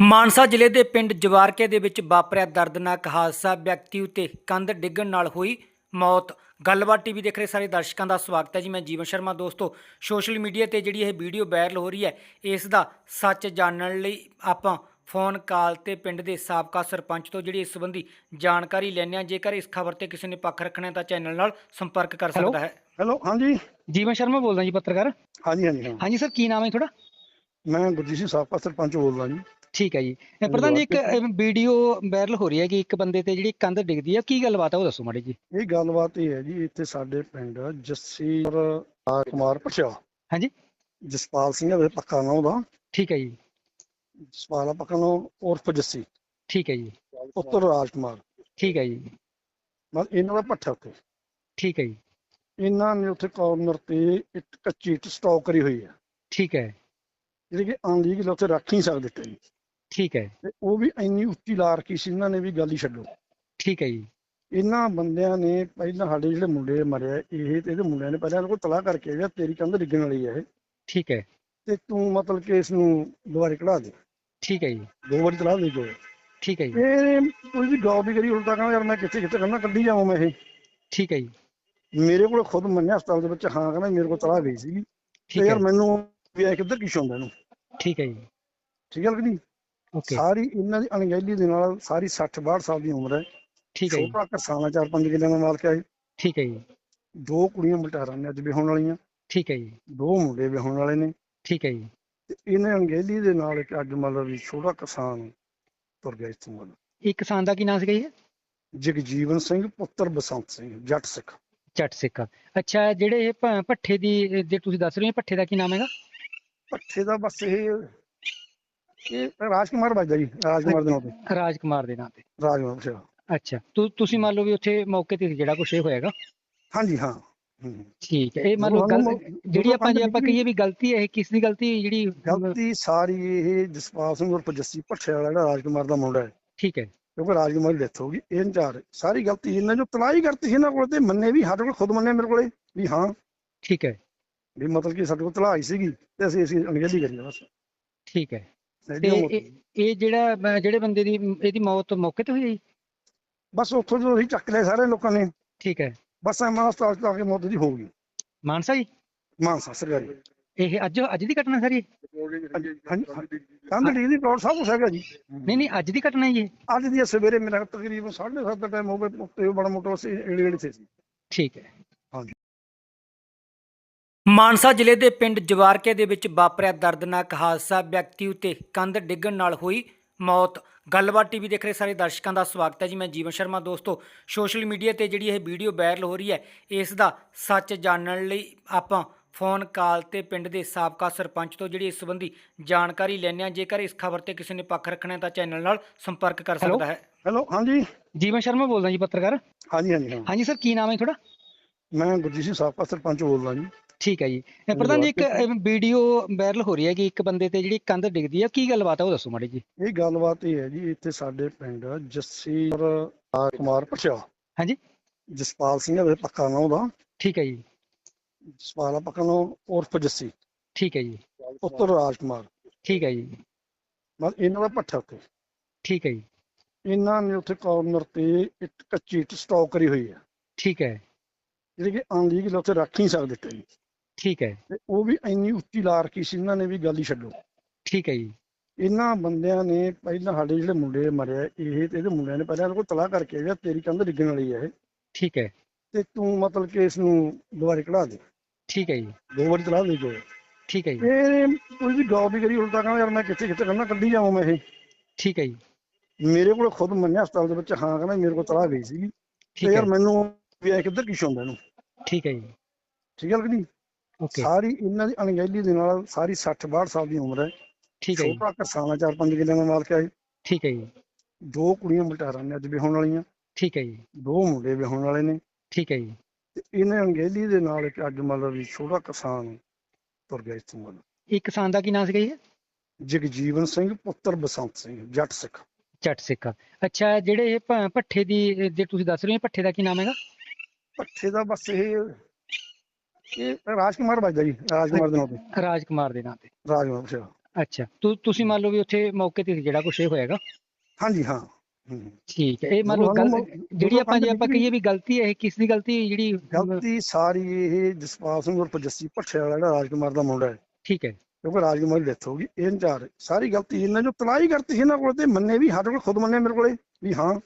ਮਾਨਸਾ ਜ਼ਿਲ੍ਹੇ ਦੇ ਪਿੰਡ ਜਵਾਰਕੇ ਦੇ ਵਿੱਚ ਵਾਪਰਿਆ ਦਰਦਨਾਕ ਹਾਦਸਾ ਵਿਅਕਤੀ ਉਤੇ ਕੰਧ ਡਿੱਗਣ ਨਾਲ ਹੋਈ ਮੌਤ। ਗੱਲਬਾਤ ਟੀਵੀ ਦੇਖ ਰਹੇ ਸਾਰੇ ਦਰਸ਼ਕਾਂ ਦਾ ਸਵਾਗਤ ਹੈ ਜੀ। ਮੈਂ ਜੀਵਨ ਸ਼ਰਮਾ ਦੋਸਤੋ ਸੋਸ਼ਲ ਮੀਡੀਆ ਤੇ ਜਿਹੜੀ ਇਹ ਵੀਡੀਓ ਵਾਇਰਲ ਹੋ ਰਹੀ ਹੈ ਇਸ ਦਾ ਸੱਚ ਜਾਣਨ ਲਈ ਆਪਾਂ ਫੋਨ ਕਾਲ ਤੇ ਪਿੰਡ ਦੇ ਸਾਬਕਾ ਸਰਪੰਚ ਤੋਂ ਜਿਹੜੀ ਇਸ ਸੰਬੰਧੀ ਜਾਣਕਾਰੀ ਲੈਣੇ ਆ ਜੇਕਰ ਇਸ ਖਬਰ ਤੇ ਕਿਸੇ ਨੇ ਪੱਖ ਰੱਖਣਾ ਹੈ ਤਾਂ ਚੈਨਲ ਨਾਲ ਸੰਪਰਕ ਕਰ? ਸਕਦਾ ਹੈ। ਹੈਲੋ ਹਾਂਜੀ। ਜੀਵਨ ਸ਼ਰਮਾ ਬੋਲਦਾ ਜੀ ਪੱਤਰਕਾਰ। ਹਾਂਜੀ ਹਾਂਜੀ ਹਾਂ। ਹਾਂਜੀ ਸਰ ਕੀ ਨਾਮ ਹੈ ਤੁਹਾਡਾ? ਮੈਂ ਗੁਰਜੀਤ ਸਿੰਘ ਸਾਬਕਾ ਸਰਪੰਚ ਬੋਲਦਾ ਜੀ। ਠੀਕ ਹੈ ਜੀ। ਪ੍ਰਧਾਨ ਜੀ ਇੱਕ ਵੀਡੀਓ ਵਾਇਰਲ ਹੋ ਰਹੀ ਹੈ ਕਿ ਇੱਕ ਬੰਦੇ ਤੇ ਜਿਹੜੀ ਕੰਧ ਡਿੱਗਦੀ ਹੈ ਕੀ ਗੱਲਬਾਤ ਹੈ ਉਹ ਦੱਸੋ ਮਾੜੀ ਜੀ। ਇਹ ਗੱਲਬਾਤ ਇਹ ਹੈ ਜੀ ਇੱਥੇ ਸਾਡੇ ਪਿੰਡ ਜੱਸੀ ਕੁਮਾਰ ਪਛਾ ਹਾਂਜੀ। ਜਸਪਾਲ ਸਿੰਘ ਦਾ ਪੱਕਾ ਨਾਮ ਦਾ ਠੀਕ ਹੈ ਜੀ। ਜਸਪਾਲ ਦਾ ਪੱਕਾ ਨਾਮ ਉਰਫ ਜੱਸੀ। ਠੀਕ ਹੈ ਜੀ। ਪੁੱਤਰ ਰਾਜ ਕੁਮਾਰ ਠੀਕ ਹੈ ਜੀ। ਮਤਲਬ ਇਹਨਾਂ ਦਾ ਪੱਠਾ ਉੱਤੇ ਠੀਕ ਹੈ ਜੀ। ਇਹਨਾਂ ਨੇ ਉੱਥੇ ਕਾਰਨਰ ਤੇ ਇੱਕ ਕੱਚੀ ਸਟਾਕ ਕਰੀ ਹੋਈ ਹੈ। ਠੀਕ ਹੈ। ਜਿਹੜੀ ਕਿ ਅਨਲੀਗਲ ਉੱਥੇ ਰੱਖ ਨਹੀਂ ਸਕਦੇ ਟ੍ਰੇਨ ਠੀਕ ਹੈ ਤੇ ਉਹ ਵੀ ਇੰਨੀ ਉੱਚੀ ਲਾ ਰੱਖੀ ਸੀ ਇਹਨਾਂ ਨੇ ਵੀ ਗੱਲ ਹੀ ਛੱਡੋ। ਠੀਕ ਹੈ ਜੀ। ਇਹਨਾਂ ਬੰਦਿਆਂ ਨੇ ਪਹਿਲਾਂ ਸਾਡੇ ਜਿਹੜੇ ਮੁੰਡੇ ਮਰਿਆ ਇਹ ਤੇ ਇਹਦੇ ਮੁੰਡਿਆਂ ਨੇ ਪਹਿਲਾਂ ਇਹਨਾਂ ਕੋਲ ਤਲਾਹ ਕਰਕੇ ਗਿਆ ਤੇਰੀ ਕੰਧ ਡਿੱਗਣ ਵਾਲੀ ਹੈ ਇਹ। ਠੀਕ ਹੈ। ਤੇ ਤੂੰ ਮਤਲਬ ਕਿ ਇਸ ਨੂੰ ਦੁਬਾਰੇ ਕਢਾ ਦੇ। ਠੀਕ ਹੈ ਜੀ। ਦੋ ਵਾਰੀ ਤਲਾਹ ਦੇ ਗਏ ਠੀਕ ਹੈ ਜੀ। ਇਹ ਕੋਈ ਵੀ ਗੌਰ ਨਹੀਂ ਕਰੀ ਉਲਟਾ ਕਹਿੰਦਾ ਯਾਰ ਮੈਂ ਕਿੱਥੇ ਕਿੱਥੇ ਕਰਨਾ ਕੱਢੀ ਜਾਵਾਂ ਮੈਂ ਇਹ। ਠੀਕ ਹੈ ਜੀ। ਮੇਰੇ ਕੋਲ ਖੁਦ ਮੰਨਿਆ ਹਸਪਤਾਲ ਦੇ ਵਿੱਚ ਹਾਂ ਕਹਿੰਦਾ ਮੇਰੇ ਕੋਲ ਤਲਾਹ ਗਈ ਠੀਕ ਤੇ ਯਾਰ ਮੈਨੂੰ ਵੀ ਇਹ ਕਿੱਧਰ ਕੀ ਸ਼ੌਂਦਾ ਇਹਨੂੰ? ਠੀਕ ਹੈ ਜੀ। ਠੀਕ ਹੈ ਕਿ ਨਹੀਂ? ਸਾਰੀ ਇਹਨਾਂ ਦੀ ਅਣਗਹਿਲੀ ਦੇ ਨਾਲ ਸਾਰੀ 60 62 ਸਾਲ ਦੀ ਉਮਰ ਹੈ। ਠੀਕ ਹੈ ਜੀ। ਛੋਟਾ ਕਿਸਾਨਾ ਚਾਰ ਪੰਜ ਕਿੱਲਿਆਂ ਦਾ ਮਾਲਕ ਹੈ। ਠੀਕ ਹੈ ਜੀ। ਦੋ ਕੁੜੀਆਂ ਮਲਟਾਰਾਂ ਨੇ ਅੱਜ ਵਿਆਹੁਣ ਵਾਲੀਆਂ। ਠੀਕ ਹੈ ਜੀ। ਦੋ ਮੁੰਡੇ ਵਿਆਹੁਣ ਵਾਲੇ ਨੇ। ਠੀਕ ਹੈ ਜੀ। ਤੇ ਇਹਨੇ ਅਣਗਹਿਲੀ ਦੇ ਨਾਲ ਇੱਕ ਅੱਜ ਮਤਲਬ ਵੀ ਛੋਟਾ ਕਿਸਾਨ ਤੁਰ ਗਿਆ ਇੱਥੋਂ ਮਤਲਬ ਇਹ ਕਿਸਾਨ ਦਾ ਕੀ ਨਾਮ ਸੀਗਾ ਜੀ? ਜਗਜੀਵਨ ਸਿੰਘ ਪੁੱਤਰ ਬਸੰਤ ਸਿੰਘ ਜੱਟ ਸਿੱਖ। ਜੱਟ ਸਿੱਖ। ਅੱਛਾ ਜਿਹੜੇ ਇਹ ਭੱਠੇ ਦੀ ਜੇ ਤੁਸੀਂ ਦੱਸ ਰਹੇ ਹੋ ਭੱਠੇ ਦਾ ਕੀ ਨਾਮ ਹੈਗਾ? ਪੱਠੇ ਦਾ ਬਸ ਇਹ ਇਹ ਰਾਜਕੁਮਾਰ ਵੱਜਦਾ ਜੀ ਰਾਜਕੁਮਾਰ ਦੇ ਨਾਂ ਤੇ। ਰਾਜ ਕੁਮਾਰ ਦੇ ਨਾਂ ਤੇ। ਰਾਜਕੁਮਾਰ ਅੱਛਾ। ਅੱਛਾ ਤੁ- ਤੁਸੀਂ ਮੰਨ ਲਓ ਵੀ ਉੱਥੇ ਮੌਕੇ ਤੇ ਜਿਹੜਾ ਕੁਛ ਇਹ ਹੋਇਆਗਾ? ਹਾਂਜੀ ਹਾਂ। ਠੀਕ ਹੈ ਇਹ ਮੰਨ ਲਓ ਜਿਹੜੀ ਆਪਾਂ ਜੇ ਆਪਾਂ ਕਹੀਏ ਵੀ ਗਲਤੀ ਹੈ ਇਹ ਕਿਸ ਦੀ ਗਲਤੀ ਹੈ ਜਿਹੜੀ ਗਲਤੀ ਸਾਰੀ ਇਹ ਜਸਪਾਲ ਸਿੰਘ ਉਰਫ ਜੱਸੀ ਭੱਠੇ ਵਾਲਾ ਜਿਹੜਾ ਰਾਜਕੁਮਾਰ ਦਾ ਮੁੰਡਾ ਹੈ। ਠੀਕ ਹੈ। ਕਿਉਂਕਿ ਰਾਜਕੁਮਾਰ ਦੀ ਡੈਥ ਹੋ ਗਈ ਇਹ ਚਾਰ ਸਾਰੀ ਗਲਤੀ ਇਹਨਾਂ ਜੋ ਤਲਾਈ ਕਰਤੀ ਸੀ ਇਹਨਾਂ ਕੋਲ ਤੇ ਮੰਨੇ ਵੀ ਸਾਡੇ ਕੋਲ ਖੁਦ ਮੰਨੇ ਮੇਰੇ ਕੋਲੇ ਵੀ ਹਾਂ। ਠੀਕ ਹੈ। ਵੀ ਮਤਲਬ ਕਿ ਸਾਡੇ ਕੋਲ ਤਲਾਈ ਸੀਗੀ ਤੇ ਅਸੀਂ ਅਸੀਂ ਅਣਗਹਿਲੀ ਕਰੀ ਬਸ। ਠੀਕ ਹੈ। ਤੇ। ਇਹ ਇਹ ਜਿਹੜਾ ਜਿਹੜੇ ਬੰਦੇ ਦੀ ਇਹਦੀ ਮੌਤ ਮੌਕੇ ਤੇ ਹੋਈ ਜੀ? ਬਸ ਉੱਥੋਂ ਜਦੋਂ ਅਸੀਂ ਚੱਕ ਲਏ ਸਾਰੇ ਲੋਕਾਂ ਨੇ ਠੀਕ ਹੈ। ਬਸ ਐਮਾ ਹਸਪਤਾਲ ਚ ਆ ਕੇ ਮੌਤ ਦੀ ਹੋ ਗਈ। ਮਾਨਸਾ ਜੀ? ਮਾਨਸਾ ਸਰਕਾਰੀ। ਇਹ ਅੱਜ ਅੱਜ ਦੀ ਘਟਨਾ ਸਾਰੀ ਕੰਧ ਡੀ ਦੀ ਪਲਾਟ ਸਭ ਕੁਛ ਹੈਗਾ ਜੀ। ਨਹੀਂ ਨਹੀਂ ਅੱਜ ਦੀ ਘਟਨਾ ਹੀ ਇਹ ਅੱਜ ਦੀ ਸਵੇਰੇ ਮੇਰਾ ਤਕਰੀਬਨ 7:30 ਦਾ ਟਾਈਮ ਹੋ ਗਿਆ ਬੜਾ ਮੋਟਾ ਸੀ ਏੜੀ ਏੜੀ ਸੀ। ਠੀਕ ਹੈ। ਮਾਨਸਾ ਜ਼ਿਲ੍ਹੇ ਦੇ ਪਿੰਡ ਜਵਾਰਕੇ ਦੇ ਵਿੱਚ ਵਾਪਰਿਆ ਦਰਦਨਾਕ ਹਾਦਸਾ ਵਿਅਕਤੀ ਉਤੇ ਕੰਧ ਡਿੱਗਣ ਨਾਲ ਹੋਈ ਮੌਤ। ਗੱਲਬਾਤ ਟੀਵੀ ਦੇਖ ਰਹੇ ਸਾਰੇ ਦਰਸ਼ਕਾਂ ਦਾ ਸਵਾਗਤ ਹੈ ਜੀ। ਮੈਂ ਜੀਵਨ ਸ਼ਰਮਾ। ਦੋਸਤੋ ਸੋਸ਼ਲ ਮੀਡੀਆ ਤੇ ਜਿਹੜੀ ਇਹ ਵੀਡੀਓ ਵਾਇਰਲ ਹੋ ਰਹੀ ਹੈ ਇਸ ਦਾ ਸੱਚ ਜਾਣਨ ਲਈ ਆਪਾਂ ਫੋਨ ਕਾਲ ਤੇ ਪਿੰਡ ਦੇ ਸਾਬਕਾ ਸਰਪੰਚ ਤੋਂ ਜਿਹੜੀ ਇਸ ਸੰਬੰਧੀ ਜਾਣਕਾਰੀ ਲੈਣੇ ਆ ਜੇਕਰ ਇਸ ਖਬਰ ਤੇ ਕਿਸੇ ਨੇ ਪੱਖ ਰੱਖਣਾ ਹੈ ਤਾਂ ਚੈਨਲ ਨਾਲ ਸੰਪਰਕ ਕਰ Hello? ਸਕਦਾ ਹੈ। ਹੈਲੋ ਹਾਂਜੀ? ਜੀਵਨ ਸ਼ਰਮਾ ਬੋਲਦਾ ਜੀ ਪੱਤਰਕਾਰ। ਹਾਂਜੀ ਹਾਂਜੀ ਹਾਂ। ਹਾਂਜੀ ਸਰ ਕੀ ਨਾਮ ਹੈ ਤੁਹਾਡਾ? ਮੈਂ ਗੁਰਜੀਤ ਸਿੰਘ ਸਾਬਕਾ ਸਰਪੰਚ ਬੋਲਦਾ ਜੀ। ਠੀਕ ਹੈ ਜੀ। ਇਹ ਪ੍ਰਧਾਨ ਜੀ ਇੱਕ ਵੀਡੀਓ ਵਾਇਰਲ ਹੋ ਰਹੀ ਹੈ ਕਿ ਇੱਕ ਬੰਦੇ ਤੇ ਜਿਹੜੀ ਕੰਧ ਡਿੱਗਦੀ ਹੈ ਕੀ ਗੱਲਬਾਤ ਹੈ ਉਹ ਦੱਸੋ ਮਾੜੀ ਜੀ। ਇਹ ਗੱਲਬਾਤ ਇਹ ਹੈ ਜੀ ਇੱਥੇ ਸਾਡੇ ਪਿੰਡ ਜੱਸੀ ਰਾਜ ਕੁਮਾਰ ਪਛਾ ਹਾਂਜੀ। ਜਸਪਾਲ ਸਿੰਘ ਦਾ ਪੱਕਾ ਨਾਮ ਦਾ ਠੀਕ ਹੈ ਜੀ। ਜਸਪਾਲ ਦਾ ਪੱਕਾ ਨਾਮ ਉਰਫ ਜੱਸੀ। ਠੀਕ ਹੈ ਜੀ। ਪੁੱਤਰ ਰਾਜ ਕੁਮਾਰ ਠੀਕ ਹੈ ਜੀ। ਮਤਲਬ ਇਹਨਾਂ ਦਾ ਪੱਠਾ ਉੱਤੇ ਠੀਕ ਹੈ ਜੀ। ਇਹਨਾਂ ਨੇ ਉੱਥੇ ਕਾਰਨਰ ਤੇ ਇੱਕ ਕੱਚੀ ਇੱਟ ਸਟਾਕ ਕਰੀ ਹੋਈ ਹੈ। ਠੀਕ ਹੈ। ਜਿਹੜੀ ਕਿ ਅਨਲੀਗਲ ਉੱਥੇ ਰੱਖ ਨਹੀਂ ਸਕਦੇ ਟ੍ਰੇਨ ਠੀਕ ਹੈ। ਤੇ ਉਹ ਵੀ ਇੰਨੀ ਉੱਚੀ ਲਾ ਰੱਖੀ ਸੀ ਇਹਨਾਂ ਨੇ ਵੀ ਗੱਲ ਹੀ ਛੱਡੋ। ਠੀਕ ਹੈ ਜੀ। ਇਹਨਾਂ ਬੰਦਿਆਂ ਨੇ ਪਹਿਲਾਂ ਸਾਡੇ ਜਿਹੜੇ ਮੁੰਡੇ ਮਰਿਆ ਇਹ ਤੇ ਇਹਦੇ ਮੁੰਡਿਆਂ ਨੇ ਪਹਿਲਾਂ ਇਹਨਾਂ ਕੋਲ ਤਲਾਹ ਕਰਕੇ ਗਿਆ ਤੇਰੀ ਕੰਧ ਡਿੱਗਣ ਵਾਲੀ ਹੈ ਇਹ। ਠੀਕ ਹੈ। ਤੇ ਤੂੰ ਮਤਲਬ ਕਿ ਇਸ ਨੂੰ ਦੁਬਾਰੇ ਕਢਾ ਦੇ। ਠੀਕ ਹੈ ਜੀ। ਦੋ ਵਾਰੀ ਤਲਾਹ ਦੇ ਗਏ ਠੀਕ ਹੈ ਜੀ। ਇਹ ਕੋਈ ਵੀ ਗੌਰ ਨਹੀਂ ਕਰੀ ਉਲਟਾ ਕਹਿੰਦਾ ਯਾਰ ਮੈਂ ਕਿੱਥੇ ਕਿੱਥੇ ਕਰਨਾ ਕੱਢੀ ਜਾਵਾਂ ਮੈਂ ਇਹ। ਠੀਕ ਹੈ ਜੀ। ਮੇਰੇ ਕੋਲ ਖੁਦ ਮੰਨਿਆ ਹਸਪਤਾਲ ਦੇ ਵਿੱਚ ਹਾਂ ਕਹਿੰਦਾ ਮੇਰੇ ਕੋਲ ਤਲਾਹ ਗਈ ਠੀਕ ਤੇ ਯਾਰ ਮੈਨੂੰ ਵੀ ਇਹ ਕਿੱਧਰ ਕੀ ਸ਼ੌਂਦਾ ਇਹਨੂੰ? ਠੀਕ ਹੈ ਜੀ। ਠੀਕ ਹੈ ਕਿ ਨਹੀਂ? ਸਾਰੀ ਇਹਨਾਂ ਦੀ ਅਣਗਹਿਲੀ ਦੇ ਨਾਲ ਸਾਰੀ 60 62 ਸਾਲ ਦੀ ਉਮਰ ਹੈ। ਠੀਕ ਹੈ ਛੋਟਾ ਕਿਸਾਨਾ ਚਾਰ ਪੰਜ ਕਿੱਲਿਆਂ ਦਾ ਮਾਲਕ ਹੈ। ਠੀਕ ਹੈ ਜੀ। ਦੋ ਕੁੜੀਆਂ ਮਲਟਾਰਾਂ ਨੇ ਅੱਜ ਵਿਆਹੁਣ ਵਾਲੀਆਂ। ਠੀਕ ਹੈ ਜੀ। ਦੋ ਮੁੰਡੇ ਵਿਆਹੁਣ ਵਾਲੇ ਨੇ। ਠੀਕ ਹੈ ਜੀ। ਤੇ ਇਹਨੇ ਅਣਗਹਿਲੀ ਦੇ ਨਾਲ ਇੱਕ ਅੱਜ ਮਤਲਬ ਵੀ ਛੋਟਾ ਕਿਸਾਨ ਤੁਰ ਗਿਆ ਇੱਥੋਂ ਮਤਲਬ ਇਹ ਕਿਸਾਨ ਦਾ ਕੀ ਨਾਮ ਸੀਗਾ ਜੀ? ਜਗਜੀਵਨ ਸਿੰਘ ਪੁੱਤਰ ਬਸੰਤ ਸਿੰਘ ਜੱਟ ਸਿੱਖ। ਜੱਟ ਸਿੱਖ। ਅੱਛਾ ਜਿਹੜੇ ਇਹ ਭੱਠੇ ਦੀ ਜੇ ਤੁਸੀਂ ਦੱਸ ਰਹੇ ਹੋ ਭੱਠੇ ਦਾ ਕੀ ਨਾਮ ਹੈਗਾ? ਪੱਠੇ ਦਾ ਬਸ ਇਹ ਇਹ ਰਾਜਕੁਮਾਰ ਵੱਜਦਾ ਜੀ ਰਾਜਕੁਮਾਰ ਦੇ ਨਾਂ ਤੇ। ਦੇ ਨਾਂ ਤੇ। ਰਾਜਕੁਮਾਰ ਅੱਛਾ। ਅੱਛਾ ਤੁ- ਤੁਸੀਂ ਮੰਨ ਲਓ ਵੀ ਉੱਥੇ ਮੌਕੇ ਤੇ ਸੀ ਜਿਹੜਾ ਕੁਛ ਇਹ ਹੋਇਆਗਾ ਹਾਂਜੀ ਹਾਂ। ਹੂੰ। ਠੀਕ ਹੈ ਇਹ ਮੰਨ ਲਓ ਜਦੋਂ ਗਲ- ਸਾਨੂੰ- ਜਿਹੜੀ ਜਦੋਂ ਆਪਾਂ ਜੇ ਕੰਧ ਆਪਾਂ ਡਿੱਗੀ- ਕਹੀਏ ਵੀ ਗਲਤੀ ਹੈ ਇਹ ਕਿਸ ਦੀ ਗਲਤੀ ਹੈ ਜਿਹੜੀ ਗਲਤੀ ਸਾਰੀ ਇਹ ਜਸਪਾਲ ਸਿੰਘ ਉਰਫ ਜੱਸੀ ਭੱਠੇ ਵਾਲਾ ਜਿਹੜਾ ਰਾਜਕੁਮਾਰ ਦਾ ਮੁੰਡਾ ਹੈ। ਠੀਕ ਹੈ। ਕਿਉਂਕਿ ਰਾਜਕੁਮਾਰ ਦੀ ਡੈਥ ਹੋ ਗਈ ਇਹ ਚਾਰ ਸਾਰੀ ਗਲਤੀ ਇਹਨਾਂ ਜੋ ਤਲਾਈ ਕਰਤੀ ਸੀ ਇਹਨਾਂ ਕੋਲ ਤੇ ਮੰਨੇ ਵੀ ਸਾਡੇ ਕੋਲ ਖੁਦ ਮੰਨੇ ਮੇਰੇ ਕੋਲੇ ਵੀ ਹਾਂ।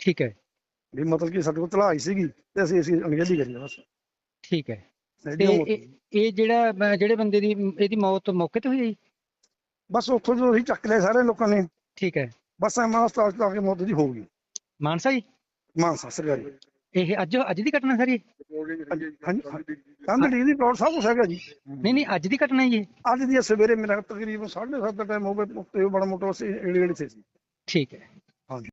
ਠੀਕ ਹੈ। ਵੀ ਮਤਲਬ ਕਿ ਸਾਡੇ ਕੋਲ ਤਲਾਈ ਸੀਗੀ ਤੇ ਅਸੀਂ ਅਸੀਂ ਅਣਗਹਿਲੀ ਕਰੀ ਬਸ। ਠੀਕ ਹੈ। ਇਹ ਇਹ ਜਿਹੜਾ ਜਿਹੜੇ ਬੰਦੇ ਦੀ ਇਹਦੀ ਮੌਤ ਮੌਕੇ ਤੇ ਹੋਈ ਹੈ ਜੀ? ਬਸ ਉੱਥੋਂ ਜਦੋਂ ਅਸੀਂ ਚੱਕ ਲਏ ਸਾਰੇ ਲੋਕਾਂ ਨੇ। ਠੀਕ ਹੈ। ਬਸ ਐਂ ਹਸਪਤਾਲ ਚ ਕੇ ਮੌਤ ਦੀ ਹੋ ਗਈ। ਮਾਨਸਾ ਜੀ? ਮਾਨਸਾ ਸਰਕਾਰੀ। ਇਹ ਅੱਜ ਅੱਜ ਦੀ ਘਟਨਾ ਸਾਰੀ? ਹਾਂਜੀ ਹਾਂਜੀ। ਕੰਧ ਡੀ ਦੀ ਪਲੌਟ ਸਭ ਕੁਛ ਹੈਗਾ ਜੀ। ਨਹੀਂ ਨਹੀਂ ਅੱਜ ਦੀ ਘਟਨਾ ਜੀ ਇਹ? ਅੱਜ ਦੀ ਸਵੇਰੇ ਮੇਰਾ ਤਕਰੀਬਨ 7:30 ਦਾ ਟਾਈਮ ਹੋ ਗਿਆ ਉੱਤੇ ਬੜਾ ਮੋਟਾ ਸੀ ਏੜੇ ਏੜੇ ਸੀ। ਠੀਕ ਹੈ। ਹਾਂਜੀ।